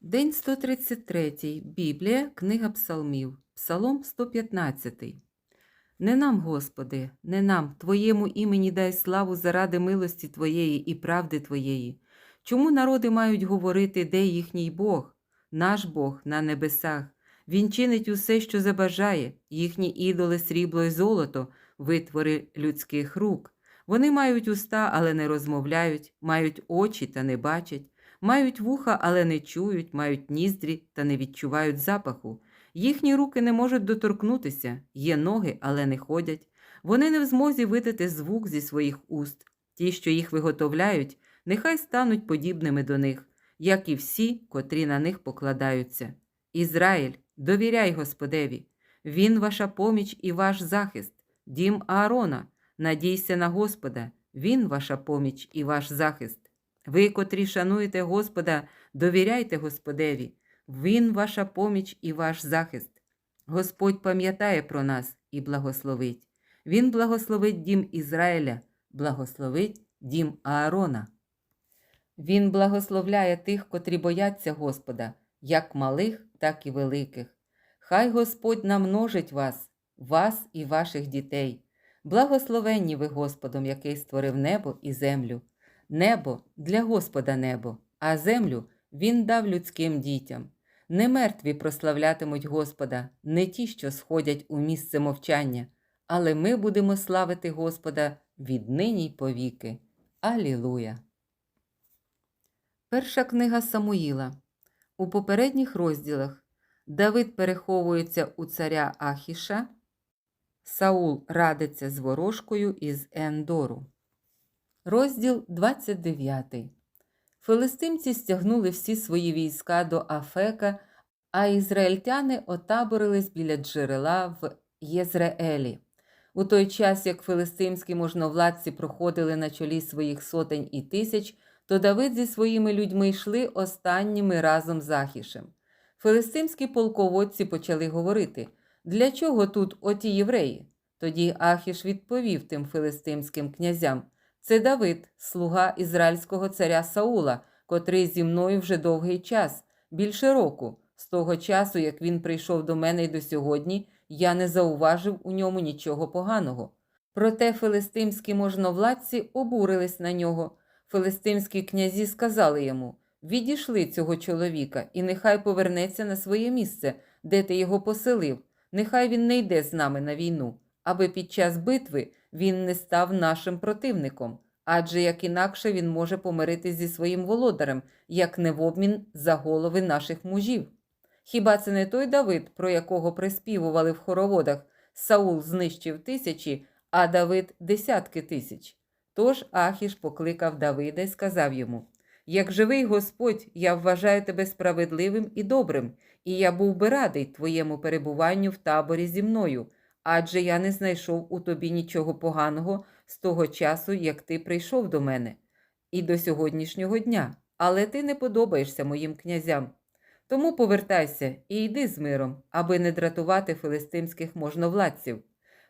День 133. Біблія, книга Псалмів, Псалом 115. Не нам, Господи, не нам, Твоєму імені дай славу заради милості Твоєї і правди Твоєї. Чому народи мають говорити, де їхній Бог? Наш Бог на небесах. Він чинить усе, що забажає, їхні ідоли срібло й золото, витвори людських рук. Вони мають уста, але не розмовляють, мають очі та не бачать. Мають вуха, але не чують, мають ніздрі та не відчувають запаху. Їхні руки не можуть доторкнутися, є ноги, але не ходять. Вони не в змозі видати звук зі своїх уст. Ті, що їх виготовляють, нехай стануть подібними до них, як і всі, котрі на них покладаються. Ізраїль, довіряй Господеві, Він ваша поміч і ваш захист, дім Аарона, надійся на Господа, Він ваша поміч і ваш захист. Ви, котрі шануєте Господа, довіряйте Господеві, Він ваша поміч і ваш захист. Господь пам'ятає про нас і благословить. Він благословить дім Ізраїля, благословить дім Аарона. Він благословляє тих, котрі бояться Господа, як малих, так і великих. Хай Господь намножить вас, вас і ваших дітей. Благословенні ви Господом, який створив небо і землю. Небо для Господа небо, а землю Він дав людським дітям. Не мертві прославлятимуть Господа, не ті, що сходять у місце мовчання, але ми будемо славити Господа віднині й повіки. Алілуя! Перша книга Самуїла. У попередніх розділах Давид переховується у царя Ахіша, Саул радиться з ворожкою із Ендору. Розділ 29. Филистимці стягнули всі свої війська до Афека, а ізраїльтяни отаборились біля джерела в Єзреелі. У той час, як филистимські можновладці проходили на чолі своїх сотень і тисяч, то Давид зі своїми людьми йшли останніми разом з Ахішем. Филистимські полководці почали говорити: Для чого тут оті євреї? Тоді Ахіш відповів тим филистимським князям. Це Давид, слуга ізраїльського царя Саула, котрий зі мною вже довгий час, більше року. З того часу, як він прийшов до мене й до сьогодні, я не зауважив у ньому нічого поганого. Проте филистимські можновладці обурились на нього. Филистимські князі сказали йому Відійшли цього чоловіка, і нехай повернеться на своє місце, де ти його поселив. Нехай він не йде з нами на війну, аби під час битви він не став нашим противником, адже як інакше він може помиритись зі своїм володарем, як не в обмін за голови наших мужів. Хіба це не той Давид, про якого приспівували в хороводах Саул знищив тисячі, а Давид десятки тисяч? Тож Ахіш покликав Давида і сказав йому: Як живий Господь, я вважаю тебе справедливим і добрим, і я був би радий твоєму перебуванню в таборі зі мною адже я не знайшов у тобі нічого поганого з того часу, як ти прийшов до мене, і до сьогоднішнього дня, але ти не подобаєшся моїм князям. Тому повертайся і йди з миром, аби не дратувати филистимських можновладців.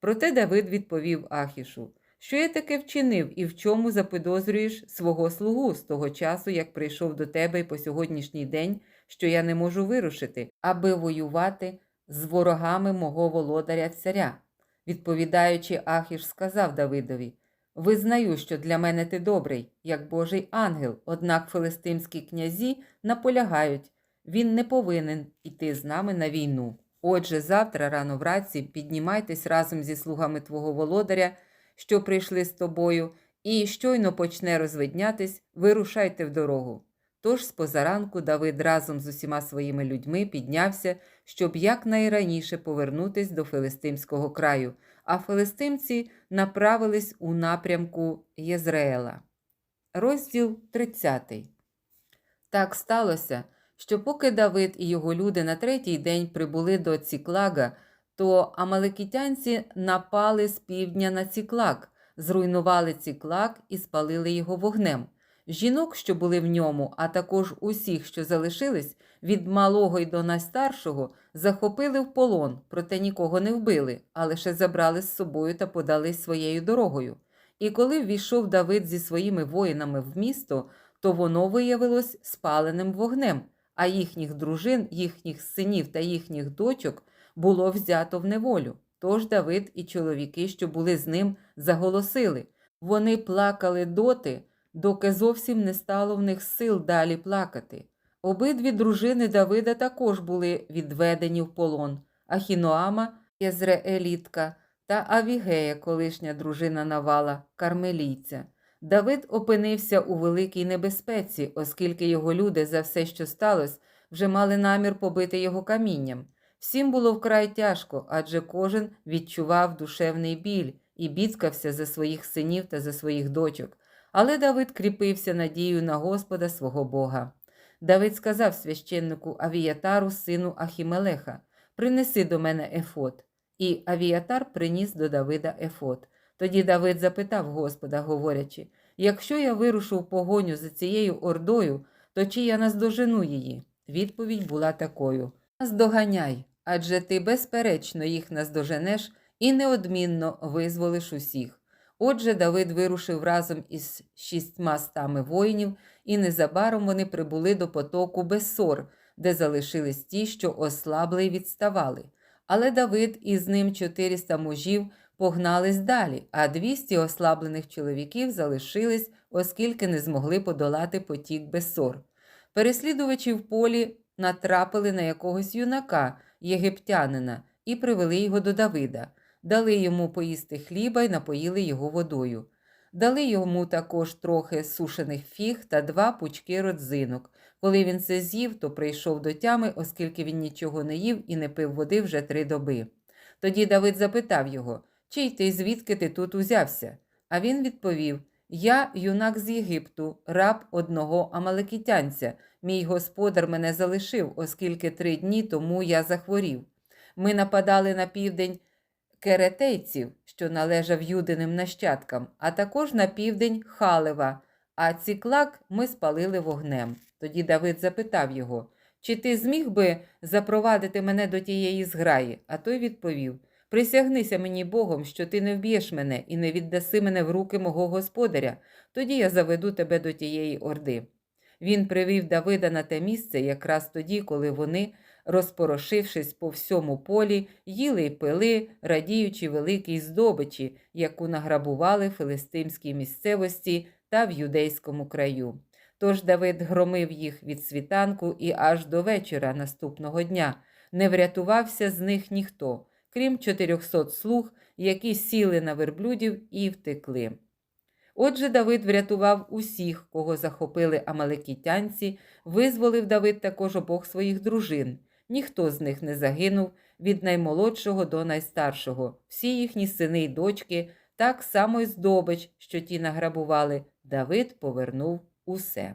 Проте Давид відповів Ахішу, що я таке вчинив і в чому запідозрюєш свого слугу з того часу, як прийшов до тебе і по сьогоднішній день, що я не можу вирушити, аби воювати з ворогами мого володаря царя. Відповідаючи, Ахіш сказав Давидові Визнаю, що для мене ти добрий, як Божий ангел, однак филистимські князі наполягають, він не повинен іти з нами на війну. Отже, завтра, рано вранці, піднімайтесь разом зі слугами твого володаря, що прийшли з тобою, і щойно почне розвиднятись, вирушайте в дорогу. Тож з позаранку Давид разом з усіма своїми людьми піднявся, щоб якнайраніше повернутись до Филистимського краю, а филистимці направились у напрямку Єзреела. Розділ 30. Так сталося, що поки Давид і його люди на третій день прибули до Ціклага, то амаликітянці напали з півдня на Ціклаг, зруйнували Ціклаг і спалили його вогнем. Жінок, що були в ньому, а також усіх, що залишились, від малого й до найстаршого, захопили в полон, проте нікого не вбили, а лише забрали з собою та подали своєю дорогою. І коли ввійшов Давид зі своїми воїнами в місто, то воно виявилось спаленим вогнем, а їхніх дружин, їхніх синів та їхніх дочок було взято в неволю. Тож Давид і чоловіки, що були з ним, заголосили. Вони плакали доти, доки зовсім не стало в них сил далі плакати. Обидві дружини Давида також були відведені в полон Ахіноама, Єзреелітка та Авігея, колишня дружина Навала, кармелійця. Давид опинився у великій небезпеці, оскільки його люди за все, що сталося, вже мали намір побити його камінням. Всім було вкрай тяжко, адже кожен відчував душевний біль і бідкався за своїх синів та за своїх дочок. Але Давид кріпився надією на Господа свого Бога. Давид сказав священнику Авіятару, сину Ахімелеха: Принеси до мене ефот. І Авіатар приніс до Давида ефот. Тоді Давид запитав Господа, говорячи: Якщо я вирушу в погоню за цією ордою, то чи я наздожену її? Відповідь була такою: Наздоганяй, адже ти безперечно їх наздоженеш і неодмінно визволиш усіх. Отже, Давид вирушив разом із шістьма стами воїнів, і незабаром вони прибули до потоку Бессор, де залишились ті, що ослабли й відставали. Але Давид і з ним 400 мужів погнались далі, а 200 ослаблених чоловіків залишились, оскільки не змогли подолати потік Бессор. Переслідувачі в полі натрапили на якогось юнака, єгиптянина, і привели його до Давида, дали йому поїсти хліба й напоїли його водою. Дали йому також трохи сушених фіг та два пучки родзинок. Коли він це з'їв, то прийшов до тями, оскільки він нічого не їв і не пив води вже три доби. Тоді Давид запитав його, чий ти звідки ти тут узявся? А він відповів: Я юнак з Єгипту, раб одного амалекітянця. Мій господар мене залишив, оскільки три дні тому я захворів. Ми нападали на південь керетейців, що належав юдиним нащадкам, а також на південь Халева, а ціклак ми спалили вогнем. Тоді Давид запитав його, чи ти зміг би запровадити мене до тієї зграї? А той відповів: Присягнися мені Богом, що ти не вб'єш мене і не віддаси мене в руки мого господаря, тоді я заведу тебе до тієї орди. Він привів Давида на те місце якраз тоді, коли вони, розпорошившись по всьому полі, їли й пили, радіючи великій здобичі, яку награбували филистимській місцевості та в юдейському краю. Тож Давид громив їх від світанку і аж до вечора наступного дня. Не врятувався з них ніхто, крім 400 слуг, які сіли на верблюдів і втекли. Отже, Давид врятував усіх, кого захопили амалекітянці, визволив Давид також обох своїх дружин. Ніхто з них не загинув від наймолодшого до найстаршого. Всі їхні сини й дочки, так само й здобич, що ті награбували, Давид повернув усе.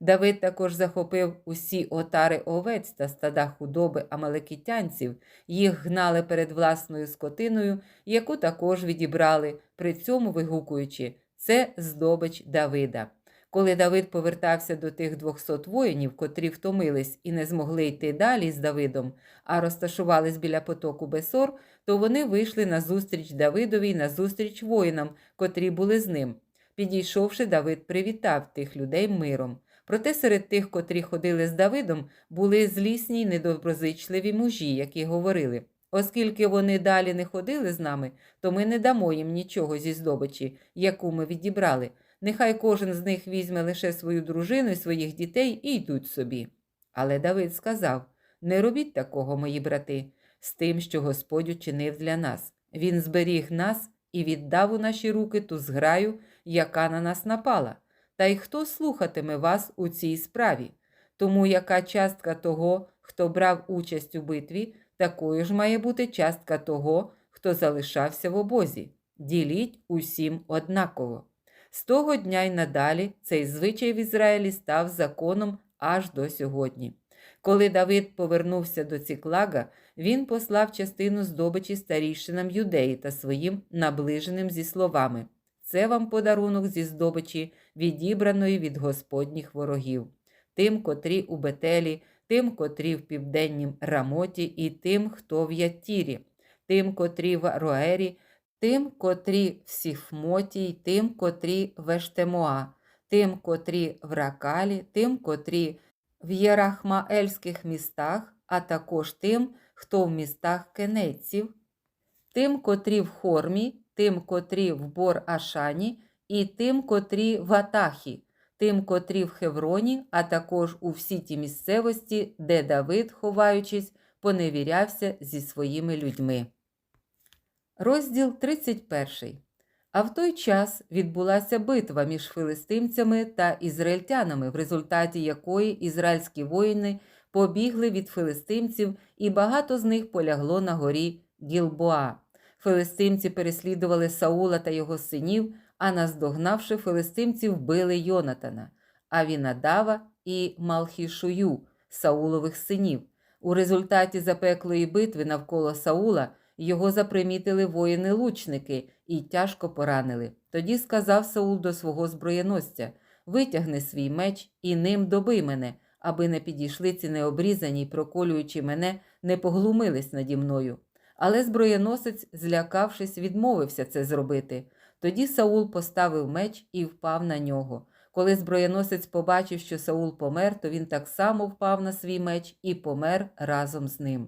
Давид також захопив усі отари овець та стада худоби амалекітянців, їх гнали перед власною скотиною, яку також відібрали, при цьому вигукуючи це здобич Давида. Коли Давид повертався до тих двохсот воїнів, котрі втомились і не змогли йти далі з Давидом, а розташувались біля потоку Бесор, то вони вийшли на зустріч Давидові й на зустріч воїнам, котрі були з ним. Підійшовши, Давид привітав тих людей миром. Проте серед тих, котрі ходили з Давидом, були злісні й недоброзичливі мужі, які говорили Оскільки вони далі не ходили з нами, то ми не дамо їм нічого зі здобичі, яку ми відібрали. Нехай кожен з них візьме лише свою дружину і своїх дітей і йдуть собі. Але Давид сказав Не робіть такого, мої брати, з тим, що Господь учинив для нас. Він зберіг нас і віддав у наші руки ту зграю, яка на нас напала. Та й хто слухатиме вас у цій справі? Тому яка частка того, хто брав участь у битві, такою ж має бути частка того, хто залишався в обозі. Діліть усім однаково. З того дня й надалі цей звичай в Ізраїлі став законом аж до сьогодні. Коли Давид повернувся до Ціклага, він послав частину здобичі старійшинам юдеї та своїм наближеним зі словами Це вам подарунок зі здобичі, відібраної від господніх ворогів, тим, котрі у Бетелі тим, котрі в південнім Рамоті, і тим, хто в Ятірі, тим, котрі в Роері, тим, котрі в Сіфмоті, тим, котрі в Ештемоа, тим, котрі в Ракалі, тим, котрі в єрахмаельських містах, а також тим, хто в містах кенеців, тим, котрі в Хормі, тим, котрі в Бор-Ашані, і тим, котрі в Атахі, тим, котрі в Хевроні, а також у всій ті місцевості, де Давид, ховаючись, поневірявся зі своїми людьми. Розділ 31. А в той час відбулася битва між филистимцями та ізраїльтянами, в результаті якої ізраїльські воїни побігли від филистимців, і багато з них полягло на горі Гілбоа. Филистимці переслідували Саула та його синів, а наздогнавши филистимців, вбили Йонатана, Авінадава і Малхішую, Саулових синів. У результаті запеклої битви навколо Саула його запримітили воїни-лучники і тяжко поранили. Тоді сказав Саул до свого зброєносця: Витягни свій меч і ним добий мене, аби не підійшли ці необрізані проколюючи мене, не поглумились наді мною. Але зброєносець, злякавшись, відмовився це зробити. Тоді Саул поставив меч і впав на нього. Коли зброєносець побачив, що Саул помер, то він так само впав на свій меч і помер разом з ним.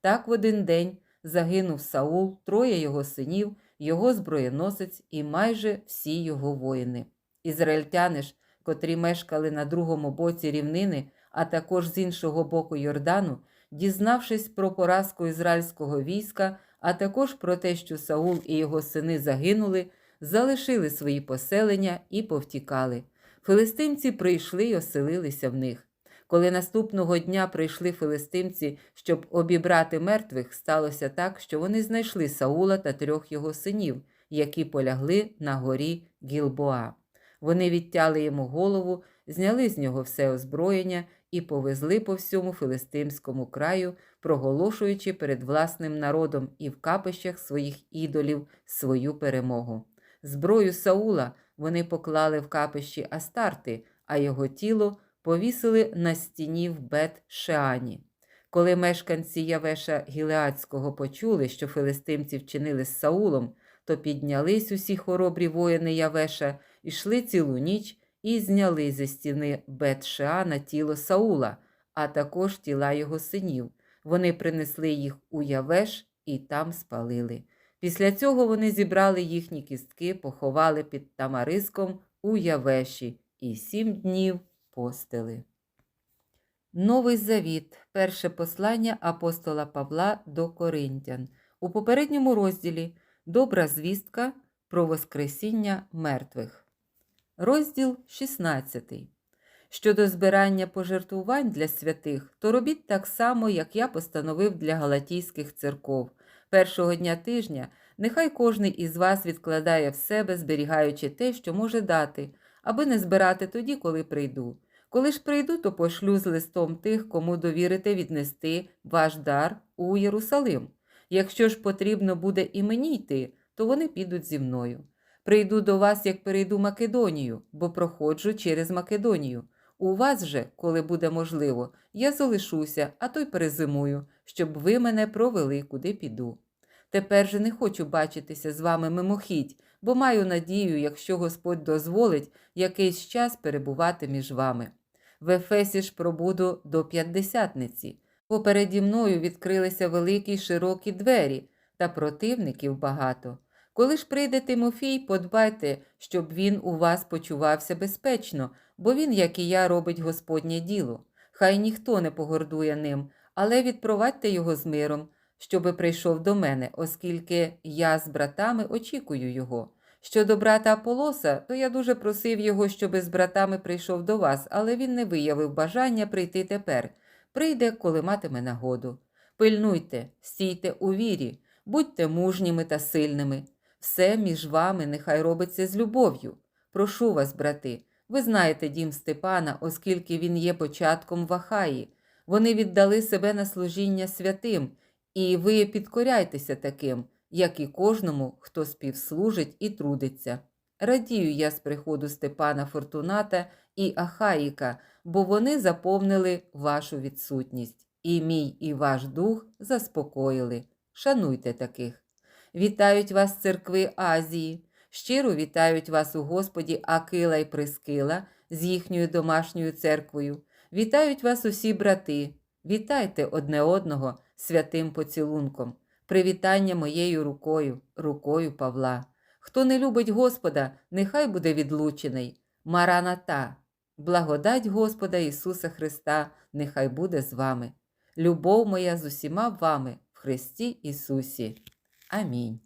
Так в один день загинув Саул, троє його синів, його зброєносець і майже всі його воїни. Ізраїльтяни ж, котрі мешкали на другому боці рівнини, а також з іншого боку Йордану, дізнавшись про поразку ізраїльського війська, а також про те, що Саул і його сини загинули, залишили свої поселення і повтікали. Филистимці прийшли й оселилися в них. Коли наступного дня прийшли филистимці, щоб обібрати мертвих, сталося так, що вони знайшли Саула та трьох його синів, які полягли на горі Гілбоа. Вони відтяли йому голову, зняли з нього все озброєння і повезли по всьому филистимському краю, проголошуючи перед власним народом і в капищах своїх ідолів свою перемогу. Зброю Саула вони поклали в капищі Астарти, а його тіло повісили на стіні в бет Шеані. Коли мешканці Явеша Гілеацького почули, що филистимці вчинили з Саулом, то піднялись усі хоробрі воїни Явеша, ішли цілу ніч і зняли зі стіни бет Шеана тіло Саула, а також тіла його синів. Вони принесли їх у Явеш і там спалили. Після цього вони зібрали їхні кістки, поховали під тамариском у Явеші і сім днів постили. Новий Завіт. Перше послання апостола Павла до Коринтян. У попередньому розділі Добра звістка про Воскресіння мертвих. Розділ 16. Щодо збирання пожертвувань для святих, то робіть так само, як я постановив для галатійських церков. Першого дня тижня нехай кожний із вас відкладає в себе, зберігаючи те, що може дати, аби не збирати тоді, коли прийду. Коли ж прийду, то пошлю з листом тих, кому довірите віднести ваш дар у Єрусалим. Якщо ж потрібно буде і мені йти, то вони підуть зі мною. Прийду до вас, як перейду Македонію, бо проходжу через Македонію. У вас же, коли буде можливо, я залишуся, а то й перезимую, щоб ви мене провели, куди піду. Тепер же не хочу бачитися з вами мимохідь, бо маю надію, якщо Господь дозволить, якийсь час перебувати між вами. В Ефесі ж пробуду до п'ятдесятниці. Попереді мною відкрилися великі й широкі двері, та противників багато. Коли ж прийде Тимофій, подбайте, щоб він у вас почувався безпечно, бо він, як і я, робить Господнє діло. Хай ніхто не погордує ним, але відпровадьте його з миром, щоби прийшов до мене, оскільки я з братами очікую його. Щодо брата Аполоса, то я дуже просив його, щоби з братами прийшов до вас, але він не виявив бажання прийти тепер. Прийде, коли матиме нагоду. Пильнуйте, стійте у вірі, будьте мужніми та сильними. Все між вами нехай робиться з любов'ю. Прошу вас, брати, ви знаєте дім Степана, оскільки він є початком Вахаї. Вони віддали себе на служіння святим, і ви підкоряйтеся таким, як і кожному, хто співслужить і трудиться. Радію я з приходу Степана Фортуната і Ахаїка, бо вони заповнили вашу відсутність, і мій і ваш дух заспокоїли. Шануйте таких. Вітають вас церкви Азії, щиро вітають вас у Господі Акила й Прискила з їхньою домашньою церквою. Вітають вас усі брати. Вітайте одне одного святим поцілунком. Привітання моєю рукою, рукою Павла. Хто не любить Господа, нехай буде відлучений. Мараната. Благодать Господа Ісуса Христа, нехай буде з вами. Любов моя з усіма вами в Христі Ісусі. Амінь.